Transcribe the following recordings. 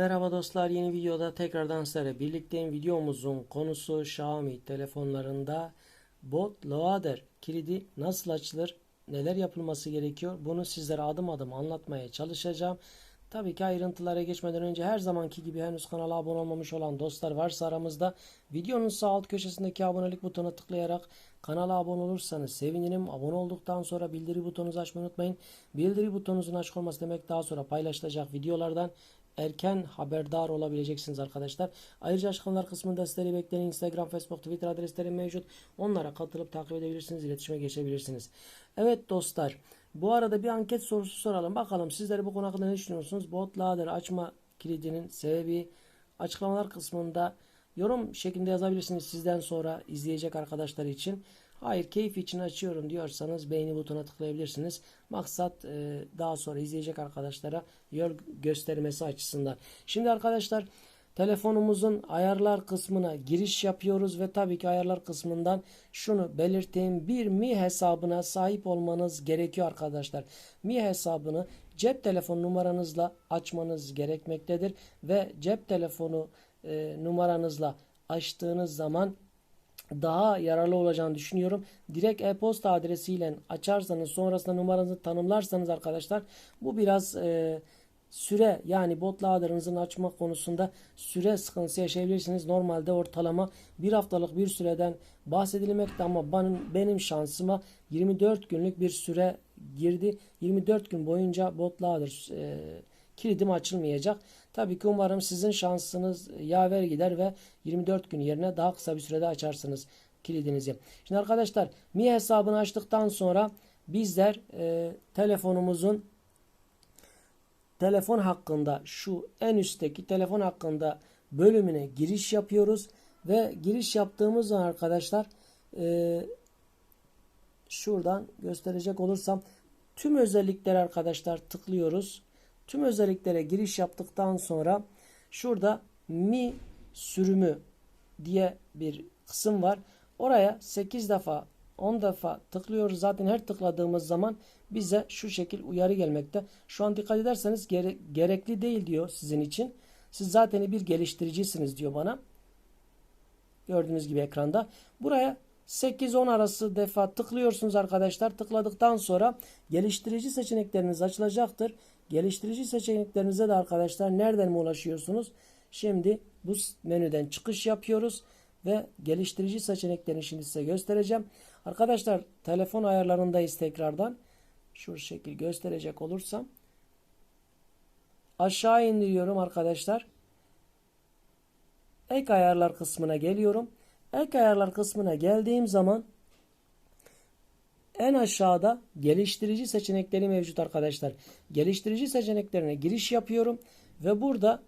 Merhaba dostlar yeni videoda tekrardan sizlerle birlikteyim. Videomuzun konusu Xiaomi telefonlarında bot loader kilidi nasıl açılır, neler yapılması gerekiyor bunu sizlere adım adım anlatmaya çalışacağım. Tabii ki ayrıntılara geçmeden önce her zamanki gibi henüz kanala abone olmamış olan dostlar varsa aramızda videonun sağ alt köşesindeki abonelik butonuna tıklayarak kanala abone olursanız sevinirim. Abone olduktan sonra bildiri butonunuzu açmayı unutmayın. Bildiri butonunuzun açık olması demek daha sonra paylaşılacak videolardan erken haberdar olabileceksiniz arkadaşlar. Ayrıca açıklamalar kısmında sizleri bekleyen Instagram, Facebook, Twitter adresleri mevcut. Onlara katılıp takip edebilirsiniz, iletişime geçebilirsiniz. Evet dostlar, bu arada bir anket sorusu soralım. Bakalım sizler bu konu hakkında ne düşünüyorsunuz? Bot ladder açma kilidinin sebebi açıklamalar kısmında yorum şeklinde yazabilirsiniz sizden sonra izleyecek arkadaşlar için. Hayır keyif için açıyorum diyorsanız beğeni butonuna tıklayabilirsiniz. Maksat e, daha sonra izleyecek arkadaşlara yol göstermesi açısından. Şimdi arkadaşlar telefonumuzun ayarlar kısmına giriş yapıyoruz ve tabii ki ayarlar kısmından şunu belirteyim. Bir Mi hesabına sahip olmanız gerekiyor arkadaşlar. Mi hesabını cep telefon numaranızla açmanız gerekmektedir ve cep telefonu e, numaranızla açtığınız zaman daha yararlı olacağını düşünüyorum. Direkt e-posta adresiyle açarsanız sonrasında numaranızı tanımlarsanız arkadaşlar bu biraz e, süre yani bot ladder'ınızın açma konusunda süre sıkıntısı yaşayabilirsiniz. Normalde ortalama bir haftalık bir süreden bahsedilmekte ama benim, benim şansıma 24 günlük bir süre girdi. 24 gün boyunca bot ladder e, kilidim açılmayacak. Tabii ki umarım sizin şansınız yaver gider ve 24 gün yerine daha kısa bir sürede açarsınız kilidinizi. Şimdi arkadaşlar Mi hesabını açtıktan sonra bizler e, telefonumuzun telefon hakkında şu en üstteki telefon hakkında bölümüne giriş yapıyoruz ve giriş yaptığımız zaman arkadaşlar e, şuradan gösterecek olursam tüm özellikleri arkadaşlar tıklıyoruz. Tüm özelliklere giriş yaptıktan sonra şurada Mi sürümü diye bir kısım var. Oraya 8 defa 10 defa tıklıyoruz. Zaten her tıkladığımız zaman bize şu şekil uyarı gelmekte. Şu an dikkat ederseniz gere gerekli değil diyor sizin için. Siz zaten bir geliştiricisiniz diyor bana. Gördüğünüz gibi ekranda. Buraya 8-10 arası defa tıklıyorsunuz arkadaşlar. Tıkladıktan sonra geliştirici seçenekleriniz açılacaktır. Geliştirici seçeneklerinize de arkadaşlar nereden mi ulaşıyorsunuz? Şimdi bu menüden çıkış yapıyoruz ve geliştirici seçeneklerini şimdi size göstereceğim. Arkadaşlar telefon ayarlarındayız tekrardan. Şu şekil gösterecek olursam. Aşağı indiriyorum arkadaşlar. Ek ayarlar kısmına geliyorum. Ek ayarlar kısmına geldiğim zaman en aşağıda geliştirici seçenekleri mevcut arkadaşlar. Geliştirici seçeneklerine giriş yapıyorum ve burada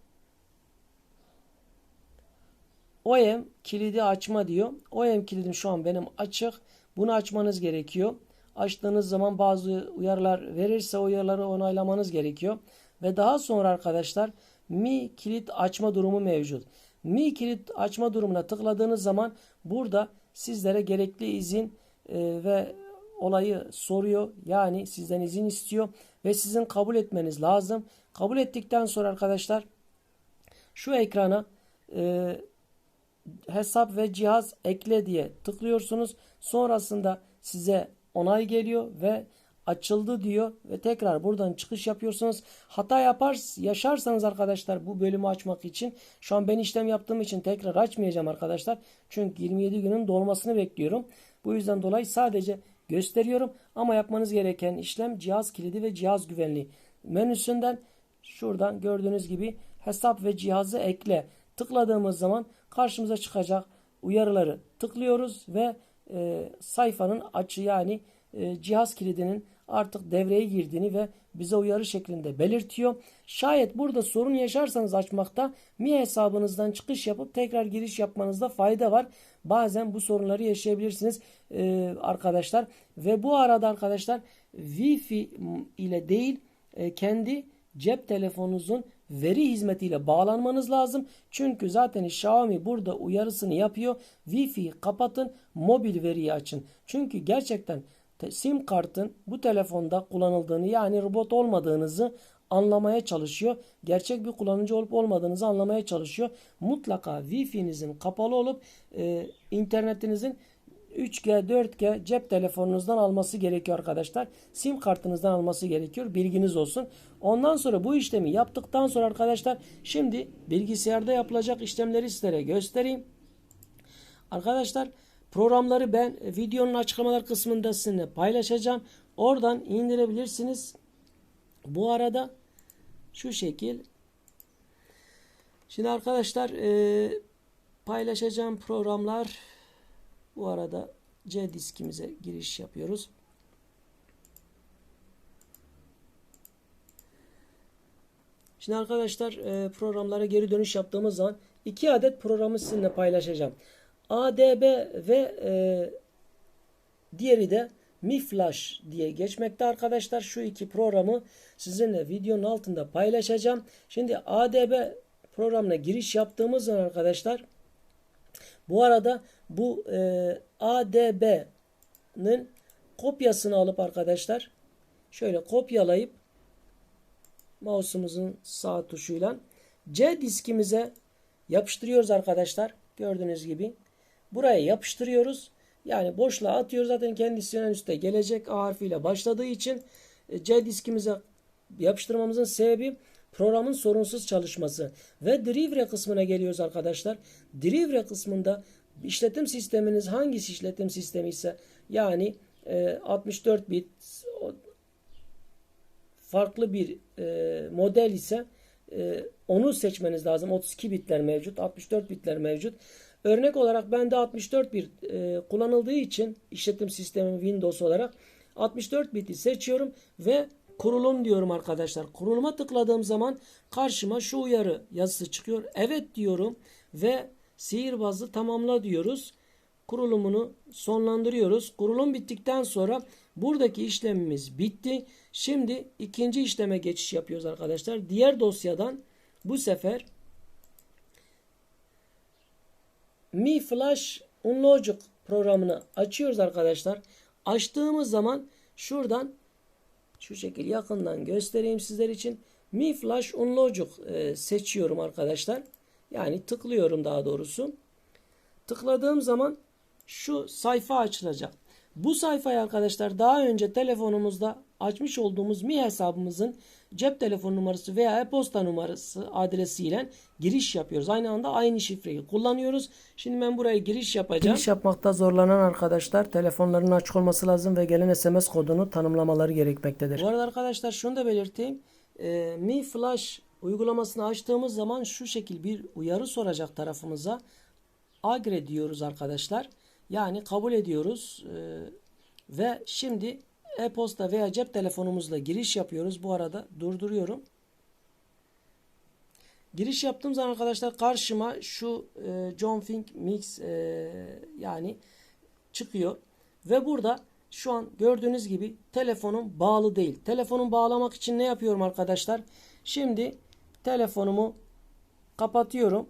OEM kilidi açma diyor. OEM kilidim şu an benim açık. Bunu açmanız gerekiyor. Açtığınız zaman bazı uyarılar verirse uyarıları onaylamanız gerekiyor. Ve daha sonra arkadaşlar Mi kilit açma durumu mevcut. Mi kilit açma durumuna tıkladığınız zaman burada sizlere gerekli izin e, ve olayı soruyor. Yani sizden izin istiyor ve sizin kabul etmeniz lazım. Kabul ettikten sonra arkadaşlar şu ekrana e, hesap ve cihaz ekle diye tıklıyorsunuz. Sonrasında size onay geliyor ve açıldı diyor ve tekrar buradan çıkış yapıyorsunuz. Hata yapar yaşarsanız arkadaşlar bu bölümü açmak için şu an ben işlem yaptığım için tekrar açmayacağım arkadaşlar. Çünkü 27 günün dolmasını bekliyorum. Bu yüzden dolayı sadece gösteriyorum. Ama yapmanız gereken işlem cihaz kilidi ve cihaz güvenliği. Menüsünden şuradan gördüğünüz gibi hesap ve cihazı ekle. Tıkladığımız zaman karşımıza çıkacak uyarıları tıklıyoruz ve e, sayfanın açı yani e, cihaz kilidinin artık devreye girdiğini ve bize uyarı şeklinde belirtiyor. Şayet burada sorun yaşarsanız açmakta Mi hesabınızdan çıkış yapıp tekrar giriş yapmanızda fayda var. Bazen bu sorunları yaşayabilirsiniz e, arkadaşlar. Ve bu arada arkadaşlar Wi-Fi ile değil e, kendi cep telefonunuzun veri hizmetiyle bağlanmanız lazım. Çünkü zaten Xiaomi burada uyarısını yapıyor. Wi-Fi kapatın, mobil veriyi açın. Çünkü gerçekten te- sim kartın bu telefonda kullanıldığını yani robot olmadığınızı anlamaya çalışıyor. Gerçek bir kullanıcı olup olmadığınızı anlamaya çalışıyor. Mutlaka Wi-Fi'nizin kapalı olup e, internetinizin 3G, 4G cep telefonunuzdan alması gerekiyor arkadaşlar. Sim kartınızdan alması gerekiyor. Bilginiz olsun. Ondan sonra bu işlemi yaptıktan sonra arkadaşlar şimdi bilgisayarda yapılacak işlemleri sizlere göstereyim. Arkadaşlar programları ben videonun açıklamalar kısmında sizinle paylaşacağım. Oradan indirebilirsiniz. Bu arada şu şekil. Şimdi arkadaşlar e, paylaşacağım programlar bu arada C diskimize giriş yapıyoruz. Şimdi arkadaşlar e, programlara geri dönüş yaptığımız zaman iki adet programı sizinle paylaşacağım. ADB ve e, diğeri de Mi Flash diye geçmekte arkadaşlar. Şu iki programı sizinle videonun altında paylaşacağım. Şimdi ADB programına giriş yaptığımız zaman arkadaşlar bu arada bu e, ADB'nin kopyasını alıp arkadaşlar şöyle kopyalayıp mouse'umuzun sağ tuşuyla C diskimize yapıştırıyoruz arkadaşlar. Gördüğünüz gibi. Buraya yapıştırıyoruz. Yani boşluğa atıyoruz. Zaten kendisi en üstte gelecek A harfiyle başladığı için e, C diskimize yapıştırmamızın sebebi programın sorunsuz çalışması. Ve Drivre kısmına geliyoruz arkadaşlar. Drivre kısmında işletim sisteminiz hangisi işletim sistemi ise yani e, 64 bit o- farklı bir e, model ise e, onu seçmeniz lazım. 32 bitler mevcut, 64 bitler mevcut. Örnek olarak bende 64 bit e, kullanıldığı için işletim sistemim Windows olarak 64 biti seçiyorum ve kurulum diyorum arkadaşlar. Kuruluma tıkladığım zaman karşıma şu uyarı yazısı çıkıyor. Evet diyorum ve sihirbazı tamamla diyoruz. Kurulumunu sonlandırıyoruz. Kurulum bittikten sonra buradaki işlemimiz bitti. Şimdi ikinci işleme geçiş yapıyoruz arkadaşlar. Diğer dosyadan bu sefer Mi Flash Unlogic programını açıyoruz arkadaşlar. Açtığımız zaman şuradan şu şekil yakından göstereyim sizler için. Mi Flash Unlogic e, seçiyorum arkadaşlar. Yani tıklıyorum daha doğrusu. Tıkladığım zaman şu sayfa açılacak. Bu sayfaya arkadaşlar daha önce telefonumuzda açmış olduğumuz Mi hesabımızın cep telefon numarası veya e-posta numarası adresiyle giriş yapıyoruz. Aynı anda aynı şifreyi kullanıyoruz. Şimdi ben buraya giriş yapacağım. Giriş yapmakta zorlanan arkadaşlar telefonlarının açık olması lazım ve gelen SMS kodunu tanımlamaları gerekmektedir. Bu arada arkadaşlar şunu da belirteyim. Ee, Mi Flash uygulamasını açtığımız zaman şu şekil bir uyarı soracak tarafımıza. Agre diyoruz arkadaşlar. Yani kabul ediyoruz. Ee, ve şimdi e-posta veya cep telefonumuzla giriş yapıyoruz. Bu arada durduruyorum. Giriş yaptığım zaman arkadaşlar karşıma şu e, John Fink Mix e, yani çıkıyor. Ve burada şu an gördüğünüz gibi telefonum bağlı değil. Telefonum bağlamak için ne yapıyorum arkadaşlar? Şimdi telefonumu kapatıyorum.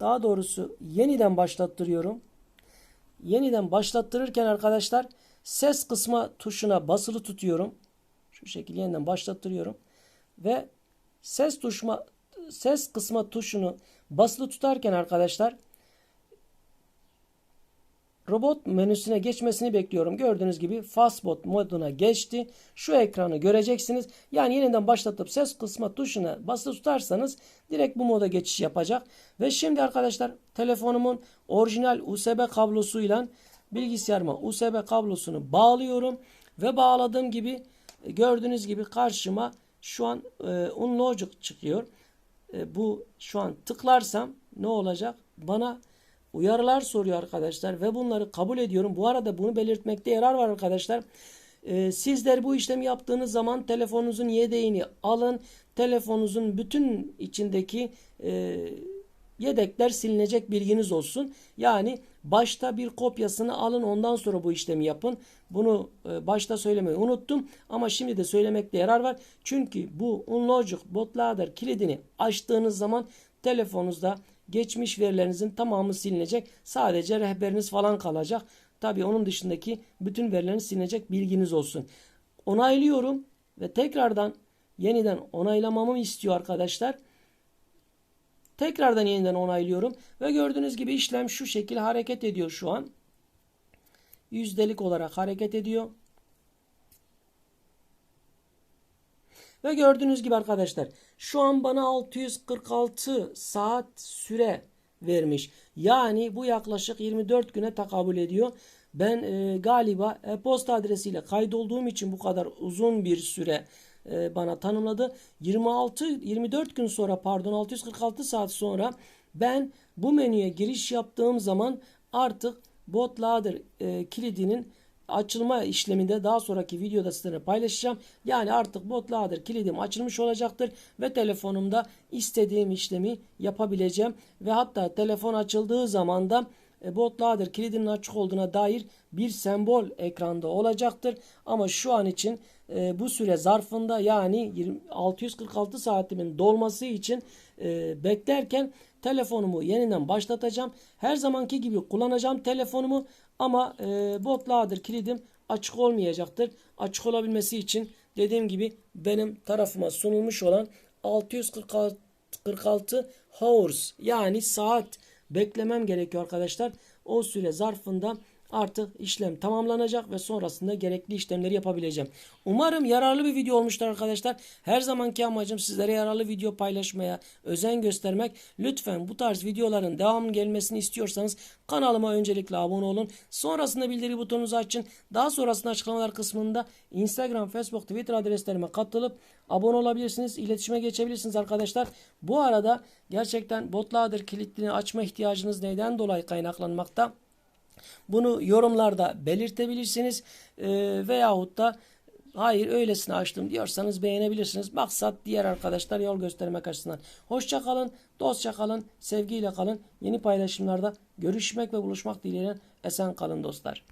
Daha doğrusu yeniden başlattırıyorum. Yeniden başlattırırken arkadaşlar ses kısma tuşuna basılı tutuyorum. Şu şekilde yeniden başlattırıyorum. Ve ses tuşma ses kısma tuşunu basılı tutarken arkadaşlar robot menüsüne geçmesini bekliyorum. Gördüğünüz gibi fastbot moduna geçti. Şu ekranı göreceksiniz. Yani yeniden başlatıp ses kısma tuşuna basılı tutarsanız direkt bu moda geçiş yapacak. Ve şimdi arkadaşlar telefonumun orijinal USB kablosuyla bilgisayarıma USB kablosunu bağlıyorum. Ve bağladığım gibi e, gördüğünüz gibi karşıma şu an e, Unlogic çıkıyor. E, bu şu an tıklarsam ne olacak? Bana uyarılar soruyor arkadaşlar ve bunları kabul ediyorum. Bu arada bunu belirtmekte yarar var arkadaşlar. Ee, sizler bu işlemi yaptığınız zaman telefonunuzun yedeğini alın. Telefonunuzun bütün içindeki e, yedekler silinecek bilginiz olsun. Yani başta bir kopyasını alın ondan sonra bu işlemi yapın. Bunu e, başta söylemeyi unuttum ama şimdi de söylemekte yarar var. Çünkü bu Unlogic Bootloader kilidini açtığınız zaman telefonunuzda geçmiş verilerinizin tamamı silinecek. Sadece rehberiniz falan kalacak. Tabii onun dışındaki bütün verilerin silinecek bilginiz olsun. Onaylıyorum ve tekrardan yeniden onaylamamı istiyor arkadaşlar. Tekrardan yeniden onaylıyorum ve gördüğünüz gibi işlem şu şekilde hareket ediyor şu an. Yüzdelik olarak hareket ediyor. Ve gördüğünüz gibi arkadaşlar şu an bana 646 saat süre vermiş. Yani bu yaklaşık 24 güne tekabül ediyor. Ben e, galiba e-posta adresiyle kaydolduğum için bu kadar uzun bir süre e, bana tanımladı. 26 24 gün sonra pardon 646 saat sonra ben bu menüye giriş yaptığım zaman artık Bootloader e, kilidinin açılma işleminde daha sonraki videoda sizinle paylaşacağım. Yani artık Bootloader kilidim açılmış olacaktır ve telefonumda istediğim işlemi yapabileceğim ve hatta telefon açıldığı zaman da e, Bootloader kilidinin açık olduğuna dair bir sembol ekranda olacaktır. Ama şu an için e, bu süre zarfında yani 20, 646 saatimin dolması için e, beklerken telefonumu yeniden başlatacağım. Her zamanki gibi kullanacağım telefonumu ama e, Bootloader kilidim açık olmayacaktır. Açık olabilmesi için dediğim gibi benim tarafıma sunulmuş olan 646 46 hours yani saat beklemem gerekiyor arkadaşlar. O süre zarfında artık işlem tamamlanacak ve sonrasında gerekli işlemleri yapabileceğim. Umarım yararlı bir video olmuştur arkadaşlar. Her zamanki amacım sizlere yararlı video paylaşmaya özen göstermek. Lütfen bu tarz videoların devamının gelmesini istiyorsanız kanalıma öncelikle abone olun. Sonrasında bildiri butonunuzu açın. Daha sonrasında açıklamalar kısmında Instagram, Facebook, Twitter adreslerime katılıp abone olabilirsiniz. İletişime geçebilirsiniz arkadaşlar. Bu arada gerçekten Bootloader kilitini açma ihtiyacınız neden dolayı kaynaklanmakta? Bunu yorumlarda belirtebilirsiniz e, veyahut da hayır öylesine açtım diyorsanız beğenebilirsiniz. Maksat diğer arkadaşlar yol göstermek açısından. Hoşça kalın, dostça kalın, sevgiyle kalın. Yeni paylaşımlarda görüşmek ve buluşmak dileğiyle esen kalın dostlar.